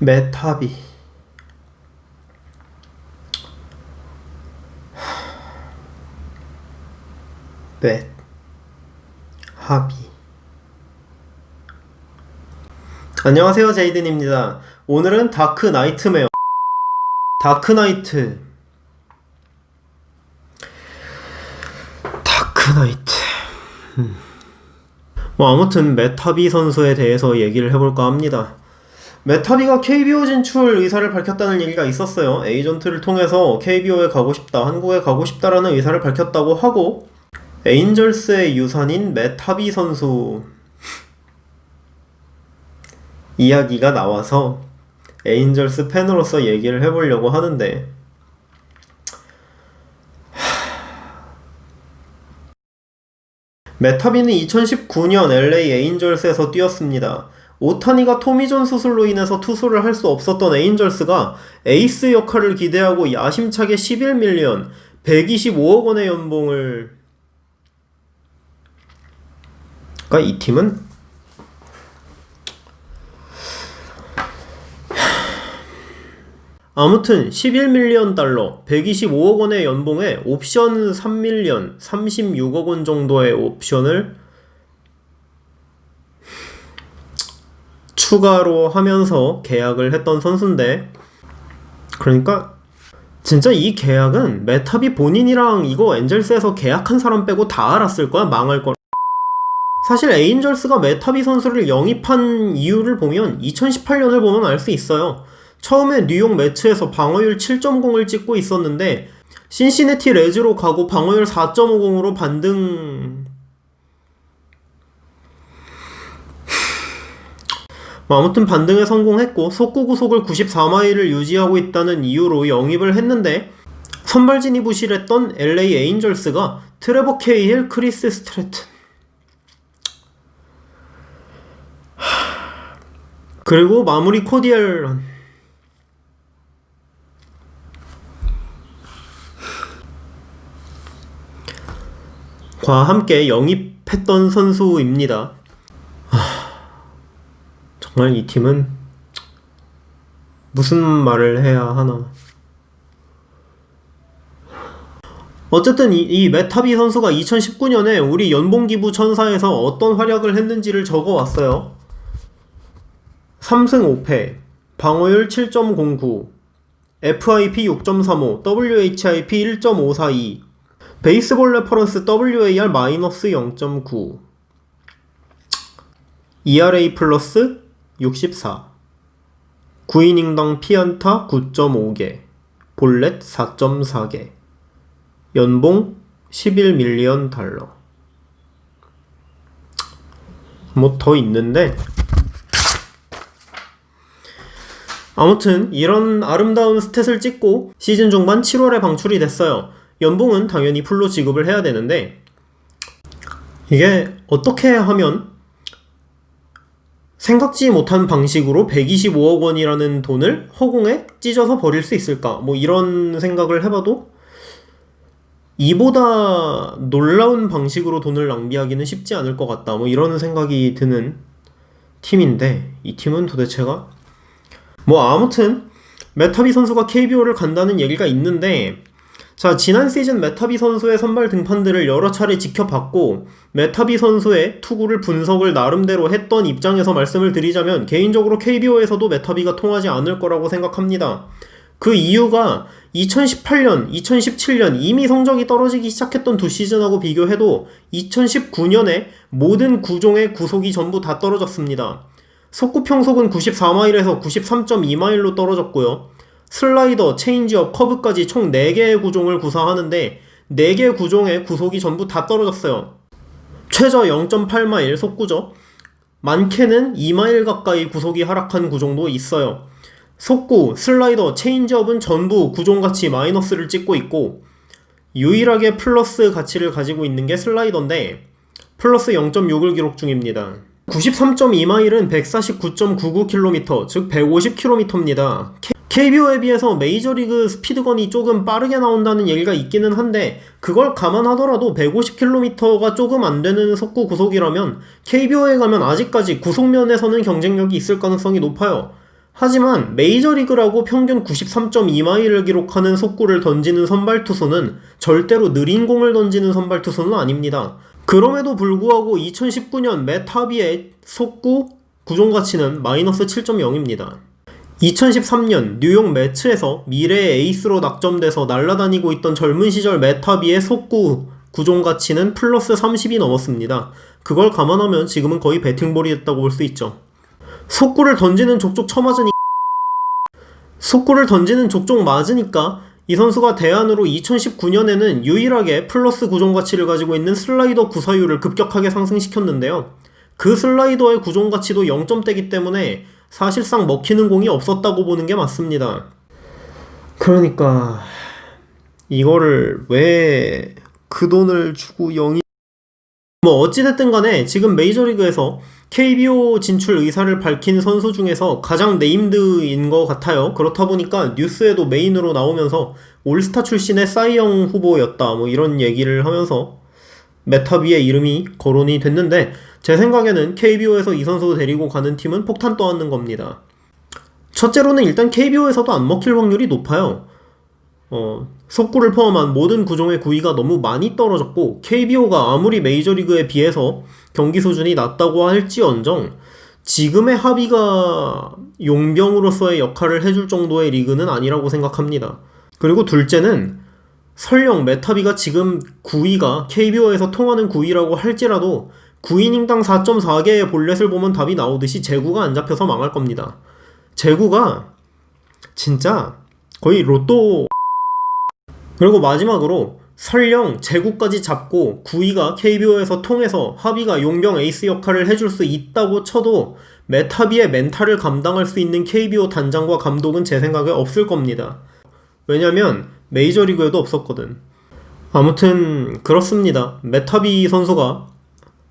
메타비. 맷 하비. 안녕하세요 제이든입니다. 오늘은 다크 나이트메어. 다크 나이트. 다크 나이트. 음. 뭐 아무튼 메타비 선수에 대해서 얘기를 해볼까 합니다 메타비가 KBO 진출 의사를 밝혔다는 얘기가 있었어요. 에이전트를 통해서 KBO에 가고 싶다, 한국에 가고 싶다라는 의사를 밝혔다고 하고 에인절스의 유산인 메타비 선수 이야기가 나와서 에인절스 팬으로서 얘기를 해보려고 하는데 메타비는 2019년 LA 에인절스에서 뛰었습니다. 오타니가 토미존 수술로 인해서 투수를 할 수 없었던 에인절스가 에이스 역할을 기대하고 야심차게 11밀리언 125억 원의 연봉을 그러니까 이 팀은 아무튼 11밀리언 달러 125억 원의 연봉에 옵션 3밀리언 36억 원 정도의 옵션을 추가로 하면서 계약을 했던 선수인데 그러니까 진짜 이 계약은 메타비 본인이랑 이거 엔젤스에서 계약한 사람 빼고 다 알았을 거야 망할 거 사실 에인절스가 메타비 선수를 영입한 이유를 보면 2018년을 보면 알 수 있어요. 처음에 뉴욕 매츠에서 방어율 7.0을 찍고 있었는데 신시내티 레즈로 가고 방어율 4.50으로 반등 뭐 아무튼 반등에 성공했고 속구 구속을 94마일을 유지하고 있다는 이유로 영입을 했는데 선발 진입 우실했던 LA 에인절스가 트레버 케이힐, 크리스 스트레튼. 그리고 마무리 코디엘런. 과 함께 영입했던 선수입니다. 정말 이 팀은 무슨 말을 해야 하나. 어쨌든 이, 이 메타비 선수가 2019년에 우리 연봉기부 천사에서 어떤 활약을 했는지를 적어왔어요. 3승 5패, 방어율 7.09, FIP 6.35, WHIP 1.542, 베이스볼 레퍼런스 WAR-0.9, ERA 플러스 64 9이닝당 피안타 9.5개 볼넷 4.4개 연봉 11밀리언 달러. 뭐 더 있는데? 아무튼 이런 아름다운 스탯을 찍고 시즌 중반 7월에 방출이 됐어요. 연봉은 당연히 풀로 지급을 해야 되는데 이게 어떻게 하면 생각지 못한 방식으로 125억 원이라는 돈을 허공에 찢어서 버릴 수 있을까? 뭐 이런 생각을 해봐도 이보다 놀라운 방식으로 돈을 낭비하기는 쉽지 않을 것 같다. 뭐 이런 생각이 드는 팀인데 이 팀은 도대체가 뭐 아무튼 메타비 선수가 KBO를 간다는 얘기가 있는데 자, 지난 시즌 메타비 선수의 선발 등판들을 여러 차례 지켜봤고, 메타비 선수의 투구를 분석을 나름대로 했던 입장에서 말씀을 드리자면, 개인적으로 KBO에서도 메타비가 통하지 않을 거라고 생각합니다. 그 이유가 2018년, 2017년 이미 성적이 떨어지기 시작했던 두 시즌하고 비교해도 2019년에 모든 구종의 구속이 전부 다 떨어졌습니다. 속구 평속은 94마일에서 93.2마일로 떨어졌고요. 슬라이더, 체인지업, 커브까지 총 4개의 구종을 구사하는데 4개 구종의 구속이 전부 다 떨어졌어요. 최저 0.8마일 속구죠. 많게는 2마일 가까이 구속이 하락한 구종도 있어요. 속구, 슬라이더, 체인지업은 전부 구종가치 마이너스를 찍고 있고 유일하게 플러스 가치를 가지고 있는 게 슬라이더인데 플러스 0.6을 기록 중입니다. 93.2마일은 149.99km, 즉 150km입니다. KBO에 비해서 메이저리그 스피드건이 조금 빠르게 나온다는 얘기가 있기는 한데 그걸 감안하더라도 150km가 조금 안 되는 속구 구속이라면 KBO에 가면 아직까지 구속면에서는 경쟁력이 있을 가능성이 높아요. 하지만 메이저리그라고 평균 93.2마일을 기록하는 속구를 던지는 선발 투수는 절대로 느린 공을 던지는 선발 투수는 아닙니다. 그럼에도 불구하고 2019년 메타비의 속구 구종 가치는 마이너스 7.0입니다. 2013년 뉴욕 매츠에서 미래의 에이스로 낙점돼서 날아다니고 있던 젊은 시절 메타비의 속구 구종 가치는 플러스 30이 넘었습니다. 그걸 감안하면 지금은 거의 배팅볼이 됐다고 볼 수 있죠. 속구를 던지는 족족 쳐맞으니 속구를 던지는 족족 맞으니까 이 선수가 대안으로 2019년에는 유일하게 플러스 구종 가치를 가지고 있는 슬라이더 구사율을 급격하게 상승시켰는데요. 그 슬라이더의 구종 가치도 0점대기 때문에 사실상 먹히는 공이 없었다고 보는 게 맞습니다. 그러니까 이거를 왜 그 돈을 주고 영이 뭐 어찌됐든 간에 지금 메이저리그에서 KBO 진출 의사를 밝힌 선수 중에서 가장 네임드인 것 같아요. 그렇다 보니까 뉴스에도 메인으로 나오면서 올스타 출신의 사이영 후보였다. 뭐 이런 얘기를 하면서 메타비의 이름이 거론이 됐는데 제 생각에는 KBO에서 이 선수 데리고 가는 팀은 폭탄 떠안는 겁니다. 첫째로는 일단 KBO에서도 안 먹힐 확률이 높아요. 어, 속구를 포함한 모든 구종의 구위가 너무 많이 떨어졌고 KBO가 아무리 메이저리그에 비해서 경기 수준이 낮다고 할지언정 지금의 합의가 용병으로서의 역할을 해줄 정도의 리그는 아니라고 생각합니다. 그리고 둘째는 설령 메타비가 지금 9위가 KBO에서 통하는 9위라고 할지라도 9이닝당 4.4개의 볼넷을 보면 답이 나오듯이 제구가 안 잡혀서 망할 겁니다. 제구가 진짜 거의 로또 그리고 마지막으로 설령 제구까지 잡고 9위가 KBO에서 통해서 합의가 용병 에이스 역할을 해줄 수 있다고 쳐도 메타비의 멘탈을 감당할 수 있는 KBO 단장과 감독은 제 생각에 없을 겁니다. 왜냐면 메이저리그에도 없었거든. 아무튼 그렇습니다. 메타비 선수가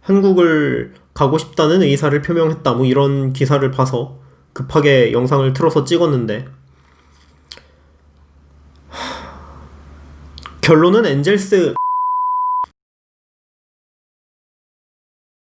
한국을 가고 싶다는 의사를 표명했다. 뭐 이런 기사를 봐서 급하게 영상을 틀어서 찍었는데 결론은 엔젤스